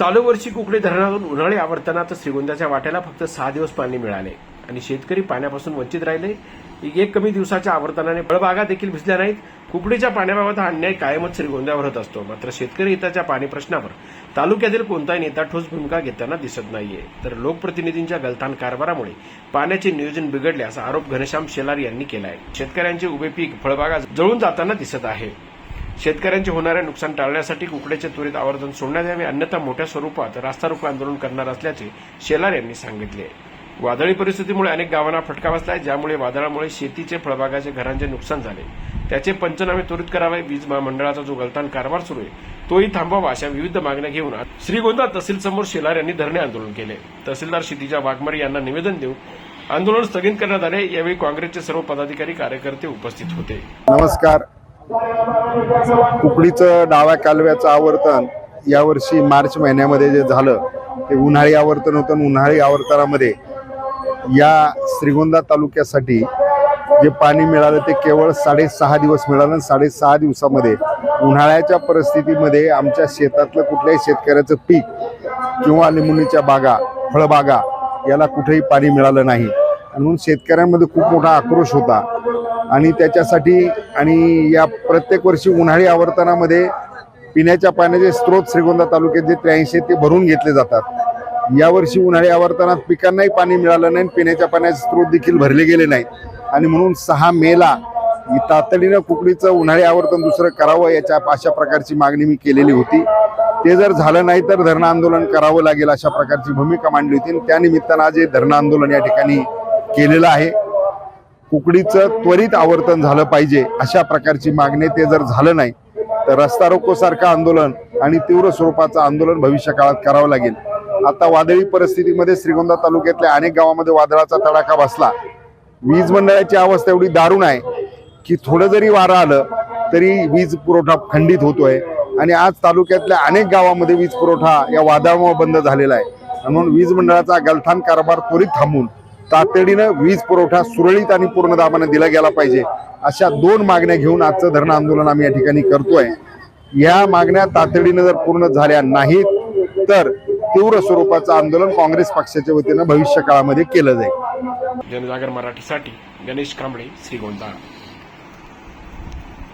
चालू वर्षी कुकडे धरणातून उन्हाळी आवर्तनात श्रीगोंद्याच्या वाट्याला फक्त सहा दिवस पाणी मिळाले. आणि शेतकरी पाण्यापासून वंचित राहिले. एक कमी दिवसाच्या आवर्तनाने फळबागा देखील भिजल्या नाहीत. कुकडीच्या पाण्याबाबत हा अन्याय कायमच श्रीगोंद्यावर होत असतो. मात्र शेतकरी हिताच्या पाणी प्रश्नावर तालुक्यातील कोणताही नेता ठोस भूमिका घेताना दिसत नाहीये. तर लोकप्रतिनिधींच्या गलथान कारभारामुळे पाण्याचे नियोजन बिघडले असा आरोप घनश्याम शेलार यांनी केला आहे शेतकऱ्यांचे उभे पीक फळबागा जळून जाताना दिसत आहे. शेतकऱ्यांचे होणारे नुकसान टाळण्यासाठी कुकड्याचे त्वरित आवर्जन सोडण्यात यावे अन्यथा मोठ्या स्वरूपात रास्ता रोको आंदोलन करणार असल्याचे शेलार यांनी सांगितले. वादळी परिस्थितीमुळे अनेक गावांना फटका बसला आहे ज्यामुळे वादळामुळे शेतीचे फळबागाचे घरांचे नुकसान झाले. त्याचे पंचनामे त्वरित करावे वीज महामंडळाचा जो गलतान कारभार सुरू आहे तोही थांबवावा अशा विविध मागण्या घेऊन श्रीगोंदा तहसील समोर शेलार यांनी धरणे आंदोलन केले. तहसीलदार क्षितिजा वाघमारे यांना निवेदन देऊन आंदोलन स्थगित करण्यात आले. यावेळी काँग्रेसचे सर्व पदाधिकारी कार्यकर्ते उपस्थित होते. नमस्कार. कुकडीचं डाव्या कालव्याचं आवर्तन यावर्षी मार्च महिन्यामध्ये जे झालं ते उन्हाळी आवर्तन होतं उन्हाळी आवर्तनामध्ये या श्रीगोंदा तालुक्यासाठी जे पाणी मिळालं ते केवळ साडेसहा दिवस मिळालं साडेसहा दिवसामध्ये उन्हाळ्याच्या परिस्थितीमध्ये आमच्या शेतातलं कुठल्याही शेतकऱ्याचं पीक किंवा लिंबुणीच्या बागा फळबागा याला कुठेही पाणी मिळालं नाही. म्हणून शेतकऱ्यांमध्ये खूप मोठा आक्रोश होता. आणि त्याच्यासाठी आणि या प्रत्येक वर्षी उन्हाळी आवर्तनामध्ये पिण्याच्या पाण्याचे स्रोत श्रीगोंदा तालुक्यात जे त्र्याऐंशी ते भरून घेतले जातात. यावर्षी उन्हाळी आवर्तनात पिकांनाही पाणी मिळालं नाही आणि पिण्याच्या पाण्याचे स्रोत देखील भरले गेले नाहीत आणि म्हणून सहा मेला तातडीनं कुकडीचं उन्हाळी आवर्तन दुसरं करावं याच्या अशा प्रकारची मागणी मी केलेली होती. ते जर झालं नाही तर धरणं आंदोलन करावं लागेल अशा प्रकारची भूमिका मांडली होती. आणि त्यानिमित्तानं आज हे धरणं आंदोलन या ठिकाणी केलेलं आहे. कुकडीचं त्वरित आवर्तन झालं पाहिजे अशा प्रकारची मागणी ते जर झालं नाही तर रस्ता रोको सारखं आंदोलन आणि तीव्र स्वरूपाचं आंदोलन भविष्य काळात करावं लागेल. आता वादळी परिस्थितीमध्ये श्रीगोंदा तालुक्यातल्या अनेक गावामध्ये वादळाचा तडाखा बसला. वीज मंडळाची अवस्था एवढी दारुण आहे की थोडं जरी वारं आलं तरी वीज पुरवठा खंडित होतोय आणि आज तालुक्यातल्या अनेक गावामध्ये वीज पुरवठा या वादळामुळे बंद झालेला आहे. म्हणून वीज मंडळाचा गलथान कारभार त्वरित थांबून तातडीनं वीज पुरवठा सुरळीत आणि पूर्ण दाबानं दिला गेला पाहिजे अशा दोन मागण्या घेऊन आजचं धरणं आंदोलन आम्ही या ठिकाणी करतोय. या मागण्या तातडीनं जर पूर्ण झाल्या नाहीत तर तीव्र स्वरूपाचं आंदोलन काँग्रेस पक्षाच्या वतीनं भविष्य काळामध्ये केलं जाईल. जनजागर मराठीसाठी गणेश कांबळे श्रीगोंदा.